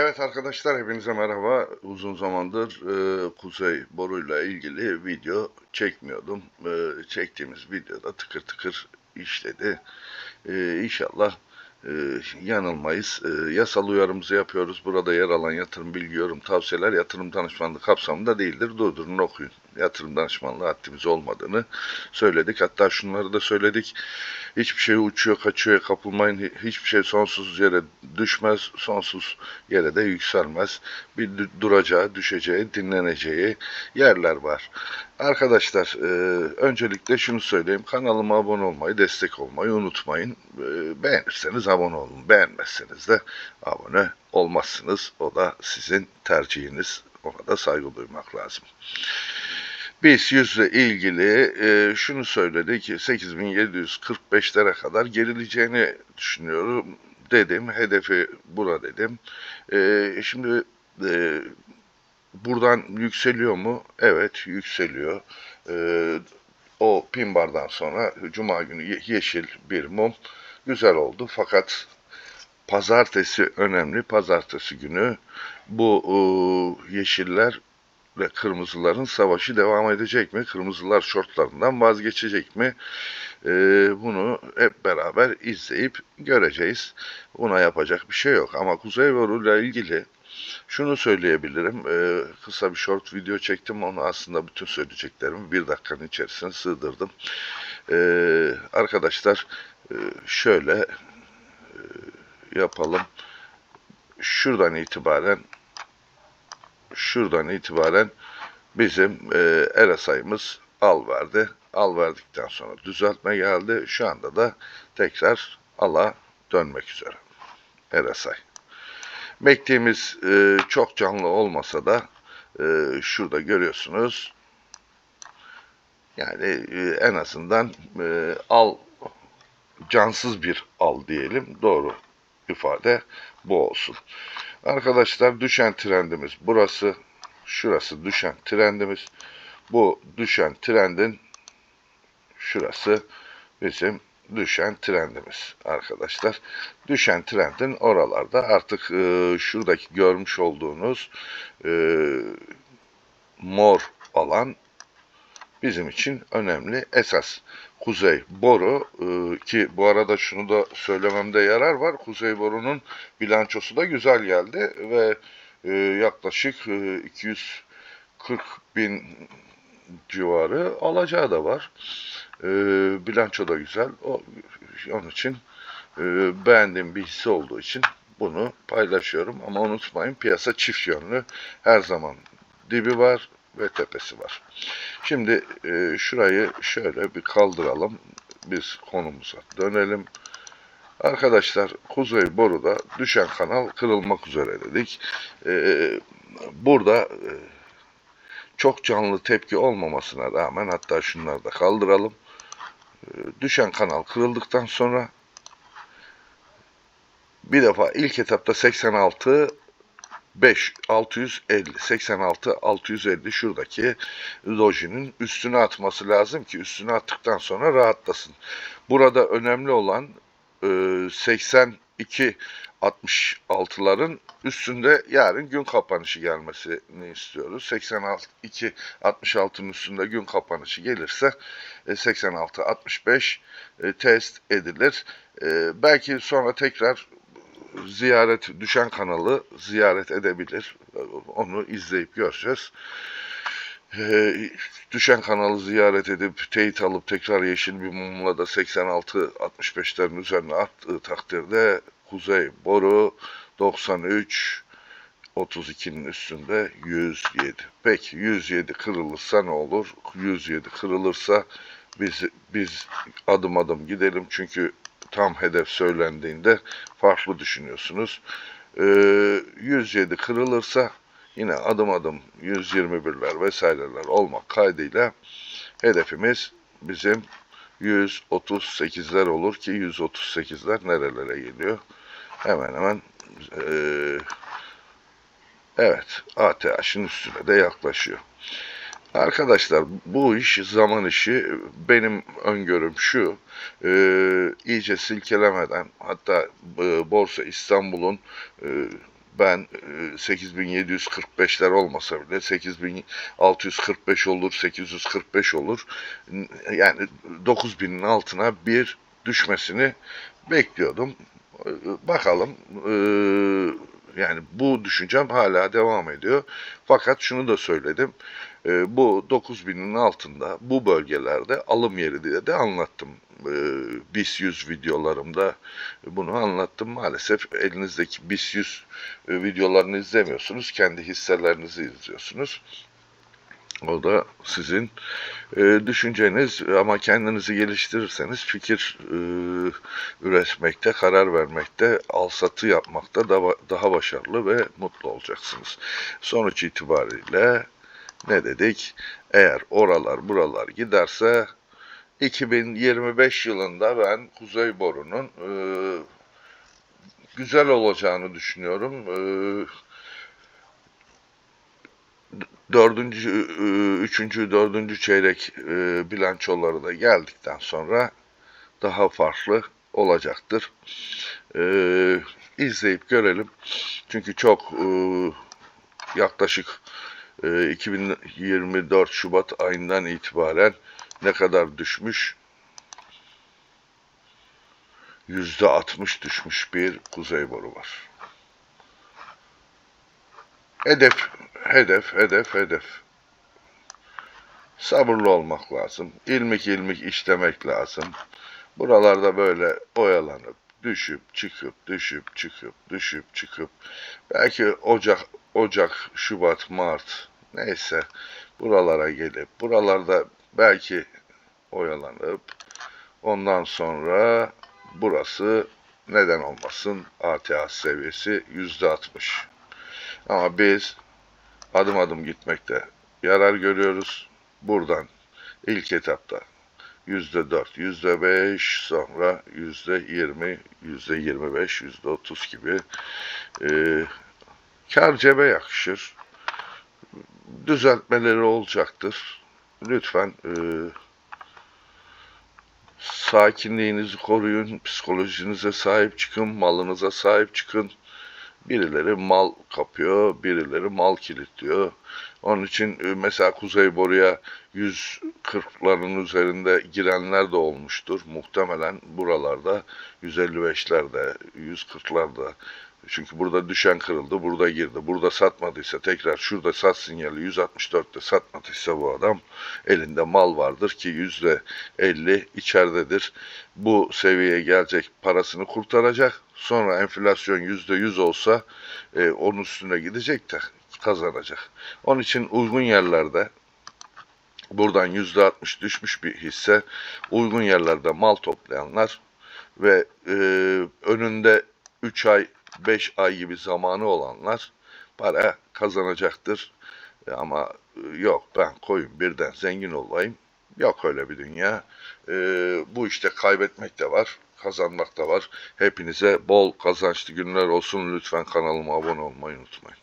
Evet arkadaşlar hepinize merhaba. Uzun zamandır e, Kuzey Boru'yla ilgili video çekmiyordum. E, çektiğimiz videoda tıkır tıkır işledi. E, inşallah e, yanılmayız. E, yasal uyarımızı yapıyoruz. Burada yer alan yatırım bilgi, yorum, tavsiyeler yatırım danışmanlığı kapsamında değildir. Durdurun okuyun. Yatırım danışmanlığı haddimiz olmadığını söyledik. Hatta şunları da söyledik. Hiçbir şey uçuyor, kaçıyor, kapılmayın. Hi- Hiçbir şey sonsuz yere düşmez, sonsuz yere de yükselmez. Bir du- duracağı, düşeceği, dinleneceği yerler var. Arkadaşlar, e, öncelikle şunu söyleyeyim. Kanalıma abone olmayı, destek olmayı unutmayın. E, beğenirseniz abone olun. Beğenmezseniz de abone olmazsınız. O da sizin tercihiniz. Ona da saygı duymak lazım. Biz yüzle ilgili e, şunu söyledik. 8745'lere kadar gerileceğini düşünüyorum dedim. Hedefi bura dedim. E, şimdi e, buradan yükseliyor mu? Evet yükseliyor. E, o pin bardan sonra Cuma günü ye- yeşil bir mum güzel oldu. Fakat pazartesi önemli. Pazartesi günü bu e, yeşiller ve kırmızıların savaşı devam edecek mi? Kırmızılar şortlarından vazgeçecek mi? Ee, bunu hep beraber izleyip göreceğiz. Buna yapacak bir şey yok. Ama Kuzey Boru ile ilgili şunu söyleyebilirim. Ee, kısa bir short video çektim. Onu aslında bütün söyleyeceklerimi bir dakikanın içerisine sığdırdım. Ee, arkadaşlar e, şöyle e, yapalım. Şuradan itibaren şuradan itibaren bizim e, sayımız al verdi. Al verdikten sonra düzeltme geldi. Şu anda da tekrar ala dönmek üzere. RSI. Bektiğimiz e, çok canlı olmasa da e, şurada görüyorsunuz. Yani e, en azından e, al cansız bir al diyelim. Doğru ifade bu olsun. Arkadaşlar düşen trendimiz burası. Şurası düşen trendimiz. Bu düşen trendin şurası bizim düşen trendimiz arkadaşlar. Düşen trendin oralarda artık e, şuradaki görmüş olduğunuz e, mor alan bizim için önemli. Esas Kuzey Boru e, ki bu arada şunu da söylememde yarar var. Kuzey Boru'nun bilançosu da güzel geldi ve e, yaklaşık e, 240 bin civarı alacağı da var. E, bilanço da güzel. O, onun için e, beğendiğim bir hisse olduğu için bunu paylaşıyorum. Ama unutmayın piyasa çift yönlü. Her zaman dibi var ve tepesi var. Şimdi e, şurayı şöyle bir kaldıralım. Biz konumuza dönelim. Arkadaşlar Kuzey Boru'da düşen kanal kırılmak üzere dedik. E, burada e, çok canlı tepki olmamasına rağmen hatta şunları da kaldıralım. E, düşen kanal kırıldıktan sonra bir defa ilk etapta 86 5 650 86 650 şuradaki lojinin üstüne atması lazım ki üstüne attıktan sonra rahatlasın. Burada önemli olan e, 82 66'ların üstünde yarın gün kapanışı gelmesini istiyoruz. 82 66'nın üstünde gün kapanışı gelirse e, 86 65 e, test edilir. E, belki sonra tekrar ziyaret düşen kanalı ziyaret edebilir. Onu izleyip göreceğiz. Ee, düşen kanalı ziyaret edip teyit alıp tekrar yeşil bir mumla da 86-65'lerin üzerine attığı takdirde Kuzey Boru 93 32'nin üstünde 107. Peki 107 kırılırsa ne olur? 107 kırılırsa biz biz adım adım gidelim çünkü tam hedef söylendiğinde farklı düşünüyorsunuz. Ee, 107 kırılırsa yine adım adım 121'ler vesaireler olmak kaydıyla hedefimiz bizim 138'ler olur ki 138'ler nerelere geliyor? Hemen hemen ee, evet ATH'ın üstüne de yaklaşıyor. Arkadaşlar bu iş zaman işi benim öngörüm şu e, iyice silkelemeden hatta e, Borsa İstanbul'un e, ben e, 8745'ler olmasa bile 8645 olur, 845 olur. Yani 9000'in altına bir düşmesini bekliyordum. E, Bakalım e, yani bu düşüncem hala devam ediyor. Fakat şunu da söyledim. E, Bu 9000'in altında bu bölgelerde alım yeri diye de anlattım. E, BIS 100 videolarımda bunu anlattım. Maalesef elinizdeki BIS 100 e, videolarını izlemiyorsunuz. Kendi hisselerinizi izliyorsunuz. O da sizin e, düşünceniz ama kendinizi geliştirirseniz fikir e, üretmekte, karar vermekte, alsatı yapmakta daha, daha başarılı ve mutlu olacaksınız. Sonuç itibariyle ne dedik? Eğer oralar buralar giderse 2025 yılında ben Kuzey Boru'nun e, güzel olacağını düşünüyorum. E, dördüncü, e, üçüncü, dördüncü çeyrek e, bilançoları da geldikten sonra daha farklı olacaktır. E, izleyip görelim. Çünkü çok e, yaklaşık e, 2024 Şubat ayından itibaren ne kadar düşmüş? Yüzde 60 düşmüş bir kuzey boru var. Hedef, hedef, hedef, hedef. Sabırlı olmak lazım. İlmik ilmik işlemek lazım. Buralarda böyle oyalanıp, düşüp, çıkıp, düşüp, çıkıp, düşüp, çıkıp. Belki Ocak, Ocak, Şubat, Mart neyse buralara gelip, buralarda belki oyalanıp, ondan sonra burası neden olmasın ATH seviyesi yüzde altmış. Ama biz adım adım gitmekte yarar görüyoruz. Buradan ilk etapta yüzde dört, yüzde beş, sonra yüzde yirmi, yüzde yirmi beş, yüzde otuz gibi e, kar cebe yakışır. Düzeltmeleri olacaktır. Lütfen e, sakinliğinizi koruyun, psikolojinize sahip çıkın, malınıza sahip çıkın. Birileri mal kapıyor, birileri mal kilitliyor. Onun için e, mesela Kuzey Boru'ya 140'ların üzerinde girenler de olmuştur. Muhtemelen buralarda 155'lerde, 140'larda. Çünkü burada düşen kırıldı, burada girdi. Burada satmadıysa tekrar şurada sat sinyali 164'te satmadıysa bu adam elinde mal vardır ki %50 içeridedir. Bu seviyeye gelecek parasını kurtaracak. Sonra enflasyon %100 olsa e, onun üstüne gidecek de kazanacak. Onun için uygun yerlerde buradan %60 düşmüş bir hisse uygun yerlerde mal toplayanlar ve e, önünde 3 ay 5 ay gibi zamanı olanlar para kazanacaktır. E, Ama e, yok ben koyun birden zengin olayım. Yok öyle bir dünya. E, bu işte kaybetmek de var, kazanmak da var. Hepinize bol kazançlı günler olsun. Lütfen kanalıma abone olmayı unutmayın.